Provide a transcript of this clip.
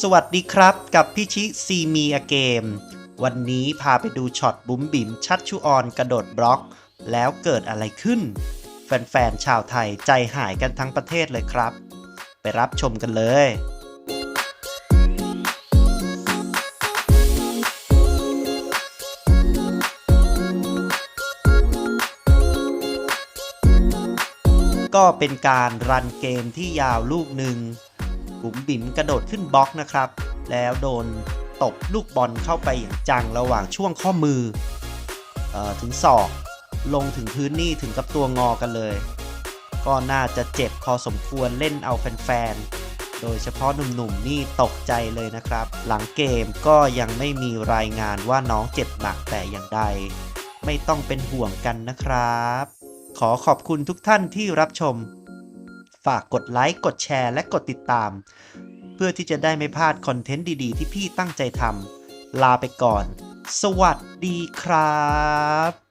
สวัสดีครับกับพี่ชิซีมีอเกม วันนี้พาไปดูช็อตบุ๋มบิ๋มชัดชุออนกระโดดบล็อก แล้วเกิดอะไรขึ้น แฟนๆ ชาวไทยใจหายกันทั้งประเทศเลยครับ ไปรับชมกันเลยก็เป็นการรันเกมที่ยาวลูกหนึ่ง บุ๋มบิ๋มกระโดดขึ้นบล็อกนะครับ แล้วโดนตบลูกบอลเข้าไปอย่างจังระหว่างช่วงข้อมือออถึงศอกลงถึงพื้นนี่ถึงกับตัวงอกันเลย ก็น่าจะเจ็บพอสมควรเล่นเอาแฟนๆ โดยเฉพาะหนุ่มๆนี่ตกใจเลยนะครับ หลังเกมก็ยังไม่มีรายงานว่าน้องเจ็บหนักแต่อย่างใด ไม่ต้องเป็นห่วงกันนะครับ ขอขอบคุณทุกท่านที่รับชม ฝากกดไลค์ กดแชร์ และกดติดตาม เพื่อที่จะได้ไม่พลาดคอนเทนต์ดีๆ ที่พี่ตั้งใจทำลาไปก่อน สวัสดีครับ